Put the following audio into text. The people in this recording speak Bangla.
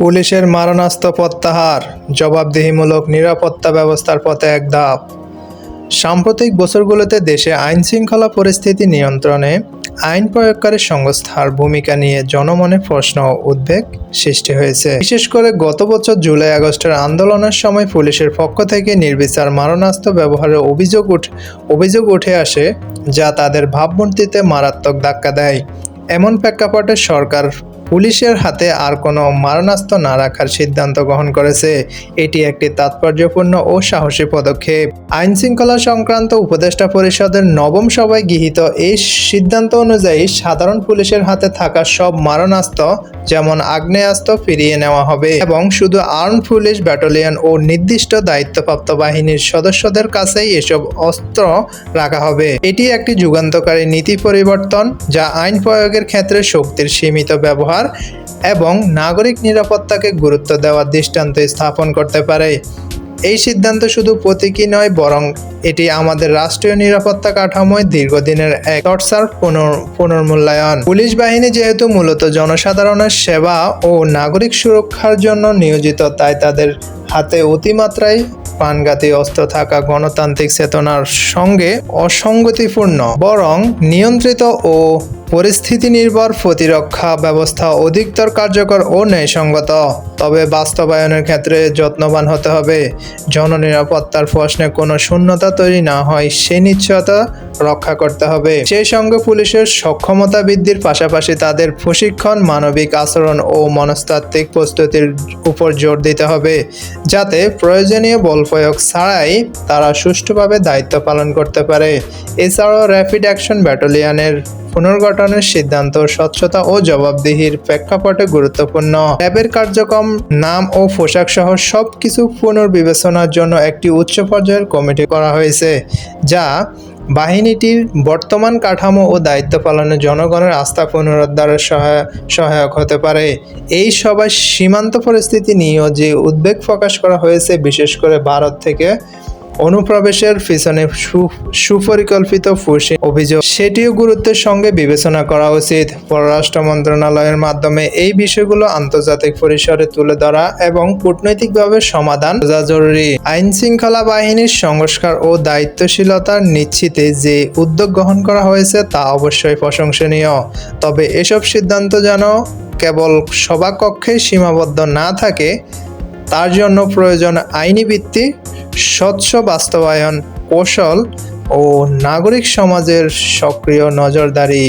পুলিশের মারণাস্ত্র প্রত্যাহার, জবাবদিহিমূলক নিরাপত্তা ব্যবস্থার পথে এক ধাপ। সাম্প্রতিক বছরগুলোতে দেশে আইন শৃঙ্খলা পরিস্থিতি নিয়ন্ত্রণে আইন প্রয়োগকারী সংস্থার ভূমিকা নিয়ে জনমনে প্রশ্ন ও উদ্বেগ সৃষ্টি হয়েছে। বিশেষ করে গত বছর জুলাই আগস্টের আন্দোলনের সময় পুলিশের পক্ষ থেকে নির্বিচার মারণাস্ত্র ব্যবহারের অভিযোগ উঠ, অভিযোগ উঠে আসে যা তাদের ভাবমূর্তিতে মারাত্মক ধাক্কা দেয়। এমন প্রেক্ষাপটে সরকার পুলিশের হাতে আর কোনো মারণাস্ত্র না রাখার সিদ্ধান্ত গ্রহণ করেছে। এটি একটি তাৎপর্যপূর্ণ ও সাহসী পদক্ষেপ। আইন শৃঙ্খলা সংক্রান্ত উপদেষ্টা পরিষদের নবম সভায় গৃহীত এই সিদ্ধান্ত অনুযায়ী সাধারণ পুলিশের হাতে থাকা সব মারণাস্ত্র, যেমন আগ্নেয়াস্ত্র, ফিরিয়ে নেওয়া হবে এবং শুধু আর্ম পুলিশ ব্যাটালিয়ন ও নির্দিষ্ট দায়িত্বপ্রাপ্ত বাহিনীর সদস্যদের কাছেই এসব অস্ত্র রাখা হবে। এটি একটি যুগান্তকারী নীতি পরিবর্তন, যা আইন প্রয়োগের ক্ষেত্রে শক্তির সীমিত ব্যবহার এবং নাগরিক নিরাপত্তাকে গুরুত্ব দেওয়ার দৃষ্টান্ত স্থাপন করতে পারে। এই সিদ্ধান্ত শুধু প্রতীকী নয়, বরং এটি আমাদের রাষ্ট্রীয় নিরাপত্তা কাঠামোয় দীর্ঘদিনের এক পুনর পুনর্মূল্যায়ন। পুলিশ বাহিনী যেহেতু মূলত জনসাধারণের সেবা ও নাগরিক সুরক্ষার জন্য নিয়োজিত, তাই তাদের হাতে অতিমাত্রায় প্রাণঘাতী অস্ত্র থাকা গণতান্ত্রিক চেতনার সঙ্গে অসঙ্গতিপূর্ণ, বরং নিয়ন্ত্রিত ও পরিস্থিতি নির্ভর প্রতিরক্ষা ব্যবস্থা অধিকতর কার্যকর ও ন্যায়সঙ্গত। তবে বাস্তবায়নের ক্ষেত্রে যত্নবান হতে হবে। জননিরাপত্তার প্রশ্নে কোনো শূন্যতা তৈরি না হয়, সে নিশ্চয়তা রক্ষা করতে হবে। সেই সঙ্গে পুলিশের সক্ষমতা বৃদ্ধির পাশাপাশি তাদের প্রশিক্ষণ, মানবিক আচরণ ও মনস্তাত্ত্বিক প্রস্তুতির উপর জোর দিতে হবে, যাতে প্রয়োজনীয় বল প্রয়োগ ছাড়াই তারা সুষ্ঠুভাবে দায়িত্ব পালন করতে পারে। এছাড়াও র্যাপিড অ্যাকশন ব্যাটালিয়নের পুনর্গঠনের সিদ্ধান্ত স্বচ্ছতা ও জবাবদিহির প্রেক্ষাপটে গুরুত্বপূর্ণ। র্যাবের কার্যক্রম, নাম ও পোশাক সহ সব কিছু পুনর্বিবেচনার জন্য একটি উচ্চ পর্যায়ের কমিটি করা হয়েছে, যা বাহিনীটির বর্তমান কাঠামো ও দায়িত্ব পালনে জনগণের আস্থা পুনরুদ্ধারের সহায়, সহায়ক হতে পারে। এই সভায় সীমান্ত পরিস্থিতি নিয়েও যে উদ্বেগ প্রকাশ করা হয়েছে, বিশেষ করে ভারত থেকে অনুপ্রবেশের পিছনে সুপরিকল্পিত ফুসি অভিযোগ। সেটিও গুরুত্বের সঙ্গে বিবেচনা করা উচিত। পররাষ্ট্র মন্ত্রণালয়ের মাধ্যমে এই বিষয়গুলো আন্তর্জাতিক পরিসরে তুলে ধরা এবং কূটনৈতিকভাবে সমাধান বোঝা জরুরি। আইন শৃঙ্খলা বাহিনীর সংস্কার ও দায়িত্বশীলতা নিশ্চিতে যে উদ্যোগ গ্রহণ করা হয়েছে তা অবশ্যই প্রশংসনীয়। তবে এসব সিদ্ধান্ত যেন কেবল সভাকক্ষে সীমাবদ্ধ না থাকে, তার জন্য প্রয়োজন আইনি ভিত্তি স্বচ্ছ বাস্তবায়ন কৌশল ও নাগরিক সমাজের সক্রিয় নজরদারি।